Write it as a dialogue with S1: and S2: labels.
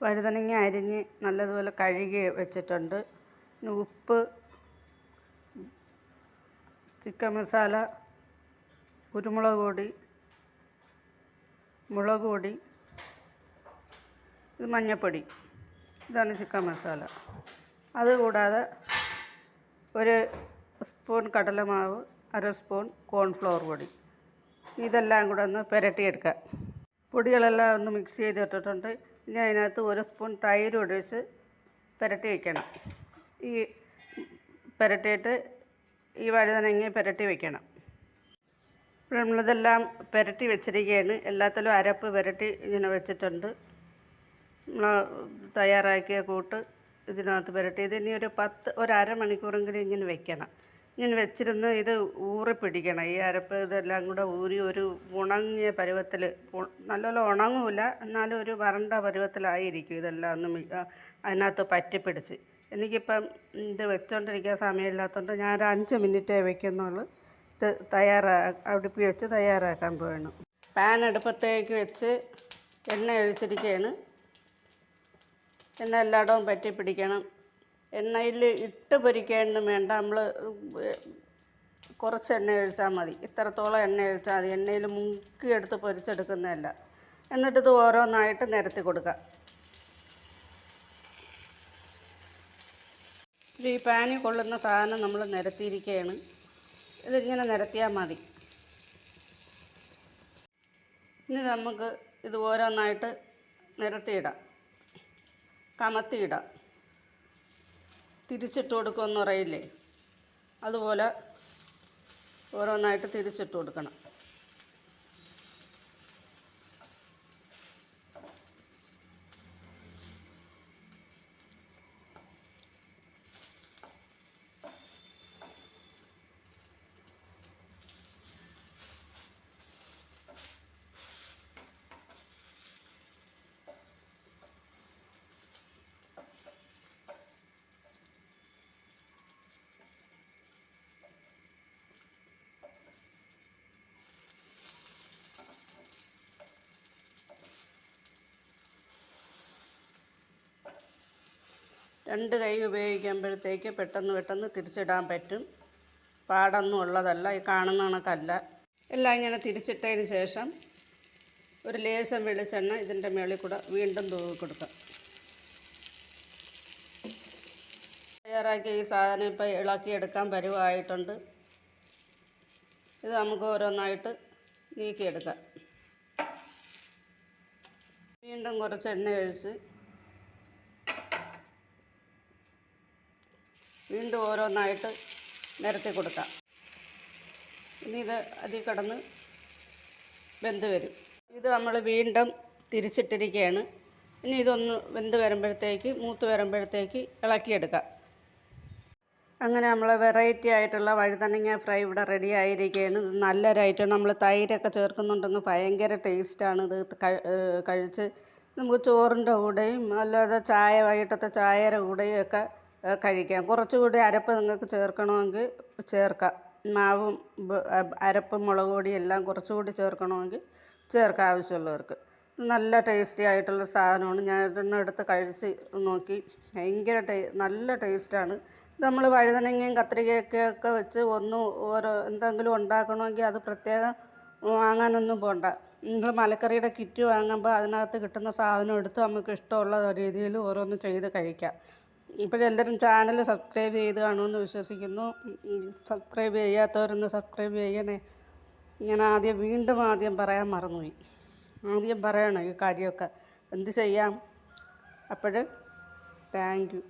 S1: വഴുതനങ്ങ അരിഞ്ഞ് നല്ലതുപോലെ കഴുകി വെച്ചിട്ടുണ്ട്. പിന്നെ ഉപ്പ് ചിക്കൻ മസാല കുരുമുളക് പൊടി മുളക് പൊടി ഇത് മഞ്ഞൾപ്പൊടി ഇതാണ് ചിക്കൻ മസാല. അതുകൂടാതെ ഒരു സ്പൂൺ കടലമാവ് അര സ്പൂൺ കോൺഫ്ലവർ പൊടി. ഇതെല്ലാം കൂടെ ഒന്ന് പുരട്ടിയെടുക്കുക പൊടികളെല്ലാം ഒന്ന് മിക്സ് ചെയ്തിട്ടിട്ടുണ്ട്. ഇനി അതിനകത്ത് ഒരു സ്പൂൺ തൈര് ഒഴിച്ച് പുരട്ടി വയ്ക്കണം ഈ പുരട്ടിയിട്ട് ഈ വഴുതനങ്ങ പുരട്ടി വയ്ക്കണം ഇപ്പോൾ നമ്മളിതെല്ലാം പുരട്ടി വെച്ചിരിക്കുകയാണ്. എല്ലാത്തിലും അരപ്പ് പുരട്ടി ഇങ്ങനെ വെച്ചിട്ടുണ്ട്. നമ്മൾ തയ്യാറാക്കിയ കൂട്ട് ഇതിനകത്ത് പുരട്ടി. ഇത് ഇനി ഒരു പത്ത് ഒരു അരമണിക്കൂറെങ്കിലും ഇങ്ങനെ വെക്കണം. ഇങ്ങനെ വെച്ചിരുന്ന് ഇത് ഊറി പിടിക്കണം. ഈ അരപ്പ് ഇതെല്ലാം കൂടെ ഊരി ഒരു ഉണങ്ങിയ പരുവത്തിൽ നല്ലപോലെ ഉണങ്ങൂല. എന്നാലും ഒരു വരണ്ട പരുവത്തിലായിരിക്കും ഇതെല്ലാം ഒന്ന് അതിനകത്ത് പറ്റിപ്പിടിച്ച്. എനിക്കിപ്പം ഇത് വെച്ചോണ്ടിരിക്കാൻ സമയമില്ലാത്തതുകൊണ്ട് ഞാൻ ഒരു അഞ്ച് മിനിറ്റേ വെക്കുന്നുള്ളൂ. ഇത് തയ്യാറാ അടുപ്പി വെച്ച് തയ്യാറാക്കാൻ പോകണം പാൻ അടുപ്പത്തേക്ക് വെച്ച് എണ്ണ ഒഴിച്ചിരിക്കുകയാണ് എണ്ണ എല്ലായിടവും പറ്റി പിടിക്കണം എണ്ണയിൽ ഇട്ട് പൊരിക്കുകയൊന്നും വേണ്ട. നമ്മൾ കുറച്ച് എണ്ണ ഒഴിച്ചാൽ മതി. ഇത്രത്തോളം എണ്ണ ഒഴിച്ചാൽ മതി. എണ്ണയിൽ മുക്കിയെടുത്ത് പൊരിച്ചെടുക്കുന്നതല്ല. എന്നിട്ട് ഇത് ഓരോന്നായിട്ട് നിരത്തി കൊടുക്കുക ഈ പാനി കൊള്ളുന്ന സാധനം നമ്മൾ നിരത്തിയിരിക്കുകയാണ് ഇതിങ്ങനെ നിരത്തിയാൽ മതി. ഇനി നമുക്ക് ഇത് ഓരോന്നായിട്ട് നിരത്തിയിടാം. കമത്തിയിടാം. തിരിച്ചിട്ട് കൊടുക്കുമെന്ന് പറയില്ലേ? അതുപോലെ ഓരോന്നായിട്ട് തിരിച്ചിട്ട് കൊടുക്കണം. രണ്ട് കൈ ഉപയോഗിക്കുമ്പോഴത്തേക്ക് പെട്ടെന്ന് പെട്ടെന്ന് തിരിച്ചിടാൻ പറ്റും. പാടൊന്നും ഉള്ളതല്ല ഈ കാണുന്ന കണക്കല്ല. എല്ലാം ഇങ്ങനെ തിരിച്ചിട്ടതിന് ശേഷം ഒരു ലേശം വെളിച്ചെണ്ണ ഇതിന്റെ മേളിൽ കൂടെ വീണ്ടും തൂവി കൊടുക്കാം. തയ്യാറാക്കിയ ഈ സാധനം ഇപ്പോൾ ഇളക്കിയെടുക്കാൻ പരുവായിട്ടുണ്ട്. ഇത് നമുക്ക് ഓരോന്നായിട്ട് നീക്കിയെടുക്കാം. വീണ്ടും കുറച്ച് എണ്ണ ഒഴിച്ച് വീണ്ടും ഓരോന്നായിട്ട് നിരത്തി കൊടുക്കാം. ഇനി ഇത് അതിൽ കിടന്ന് വെന്ത് വരും. ഇത് നമ്മൾ വീണ്ടും തിരിച്ചിട്ടിരിക്കുകയാണ്. ഇനി ഇതൊന്ന് വെന്ത് വരുമ്പോഴത്തേക്ക് മൂത്ത് വരുമ്പോഴത്തേക്ക് ഇളക്കിയെടുക്കാം. അങ്ങനെ നമ്മൾ വെറൈറ്റി ആയിട്ടുള്ള വഴുതനങ്ങ ഫ്രൈ ഇവിടെ റെഡി ആയിരിക്കുകയാണ്. ഇത് നല്ലൊരു ഐറ്റം നമ്മൾ തൈരൊക്കെ ചേർക്കുന്നുണ്ടെങ്കിൽ ഭയങ്കര ടേസ്റ്റാണ് ഇത് കഴിച്ച് നമുക്ക് ചോറിന്റെ കൂടെയും അല്ലാതെ ചായ വൈകിട്ടത്തെ ചായയുടെ കൂടെയും ഒക്കെ കഴിക്കാം. കുറച്ചുകൂടി അരപ്പ് നിങ്ങൾക്ക് ചേർക്കണമെങ്കിൽ ചേർക്കാം. മാവും അരപ്പും മുളക് പൊടിയും എല്ലാം കുറച്ചുകൂടി ചേർക്കണമെങ്കിൽ ചേർക്കാം ആവശ്യമുള്ളവർക്ക്. നല്ല ടേസ്റ്റി ആയിട്ടുള്ള സാധനമാണ്. ഞാൻ ഇതൊന്നും എടുത്ത് കഴിച്ച് നോക്കി. ഭയങ്കര ടേ നല്ല ടേസ്റ്റാണ്. നമ്മൾ വഴുതനങ്ങയും കത്രികയൊക്കെ വെച്ച് ഒന്ന് ഓരോ എന്തെങ്കിലും ഉണ്ടാക്കണമെങ്കിൽ അത് പ്രത്യേകം വാങ്ങാനൊന്നും പോണ്ട. നിങ്ങൾ മലക്കറിയുടെ കിറ്റ് വാങ്ങുമ്പോൾ അതിനകത്ത് കിട്ടുന്ന സാധനം എടുത്ത് നമുക്ക് ഇഷ്ടമുള്ള രീതിയിൽ ഓരോന്ന് ചെയ്ത് കഴിക്കാം. ഇപ്പോഴെല്ലാവരും ചാനൽ സബ്സ്ക്രൈബ് ചെയ്ത് കാണുമെന്ന് വിശ്വസിക്കുന്നു. സബ്സ്ക്രൈബ് ചെയ്യാത്തവരൊന്ന് സബ്സ്ക്രൈബ് ചെയ്യണേ. ഞാൻ ആദ്യം വീണ്ടും ആദ്യം പറയാൻ മറന്നുപോയി. ആദ്യം പറയണം ഈ കാര്യമൊക്കെ. എന്ത് ചെയ്യാം? അപ്പോൾ താങ്ക് യു.